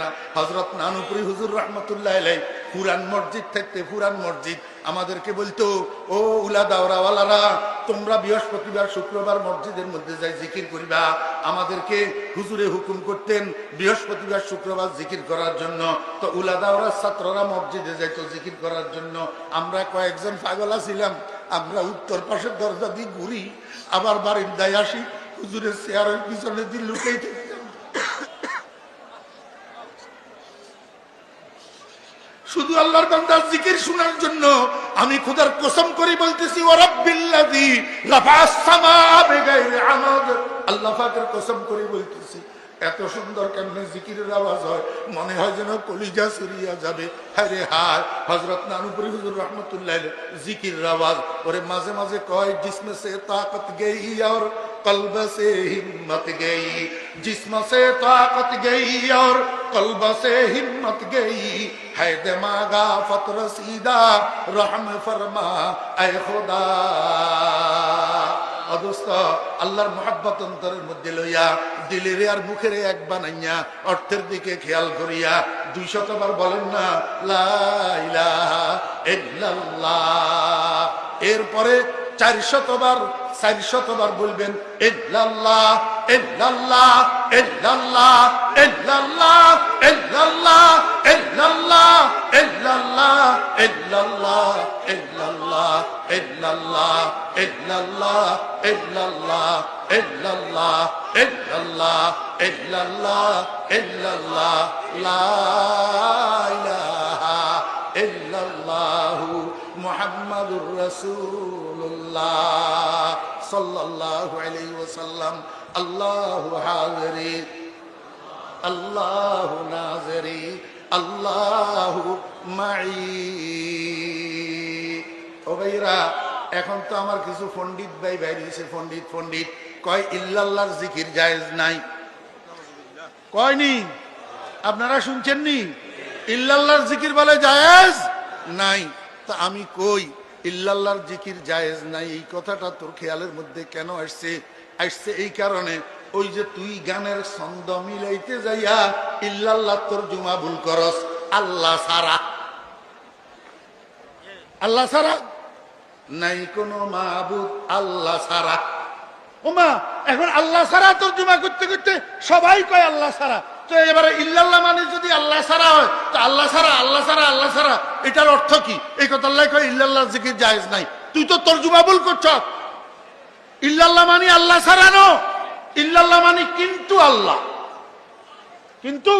না। হজরত নানুপুরি হুজুর রহমতুল্লাহ পুরান মসজিদ থাকতে পুরান মসজিদ আমাদেরকে বলতো, ও উলা দাওরাওয়ালারা, তোমরা বৃহস্পতিবার, শুক্রবার মসজিদের মধ্যে যাই জিকির করিবা। আমাদেরকে হুজুরে হুকুম করতেন বৃহস্পতিবার, শুক্রবার জিকির করার জন্য। তো উলা দাওরার ছাত্ররা মসজিদে যাইতো জিকির করার জন্য। আমরা কয়েকজন পাগলা ছিলাম আমরা উত্তর পাশের দরজা দিয়ে ঘুরি, আবার বাড়ির দায় আসি, হুজুরের চেয়ারের পিছনে দিয়ে লুকেই শুধু আল্লাহর বান্দা জিকির শোনার জন্য, আমি খোদার কসম করে বলতেছি ওরাবিল্লাদি লাফাস সামা বেগাইরে আমাদ। আল্লাহ পাকের কসম করে বলতেছি, এত সুন্দর কেমনে জিকিরের আওয়াজ হয়, মনে হয় যেন কলিজা ছড়িয়ে যাবে। আরে হায় হজরত নানুপুরি হুজুর রহমতুল্লাহ জিকিরের আওয়াজ। ওরে মাঝে মাঝে কয়, জিসমে সে তাকত গেই আর কলব সে হিম্মত গেই। জিসমে সে তাকত গেই আর কলব সে হিম্মত গেই। ہے دماغا فطر سیدھا رحم فرما আল্লাহর মহাব্বত অন্তরের মধ্যে লইয়া, দিলের আর মুখের এক বানাইয়া, অর্থের দিকে খেয়াল করিয়া, দুই শতবার বলেন না এরপরে চার শতবার চার শতবার বলবেন এল্লাহ এল্লাহ এল্লাহ এল্লাহ এল্লাহ এল্লাল্লাহ الله إلا الله إلا الله إلا الله إلا الله إلا الله إلا الله إلا الله لا إله إلا الله محمد رسول الله صلى الله عليه وسلم. الله حاضري الله ناظري الله معي. ও ভাইরা এখন তো আমার কিছু পণ্ডিত ভাই বাইরেছে পণ্ডিত পণ্ডিত। কয়, ইল্লাল্লাহর জিকির জায়েজ নাই। কয়নি আপনারা শুনছেন নি? ইল্লাল্লাহর জিকির বলে জায়েজ নাই। তা আমি কই, ইল্লাল্লাহর জিকির জায়েজ নাই? এই কথাটা তোর খেয়ালের মধ্যে কেন আসছে? আসছে এই কারণে, ওই যে তুই গানের ছন্দ মিলাইতে যাইয়া ইল্লাল্লাহ তোর জুমা ভুল করস। আল্লাহ সারা আল্লাহ সারা নাই কোনো মাহবুদ আল্লাহ সারা ওমা, এখন আল্লাহ সারা তোর জুমা করতে করতে সবাই কয় আল্লাহ সারা তো এবারে ইল্লাল্লাহ মানে যদি আল্লাহ সারা হয়, তো আল্লাহ সারা আল্লাহ সারা আল্লাহ সারা এটার অর্থ কি? এই কথা আল্লাহ কয়, ইল্লাল্লাহ জিকির জায়েজ নাই। তুই তো তোর জুমা ভুল করছ ইল্লাল্লাহ মানে আল্লাহ সারা নো ইল্লাল্লাহ মানে কিন্তু আল্লাহ। কিন্তু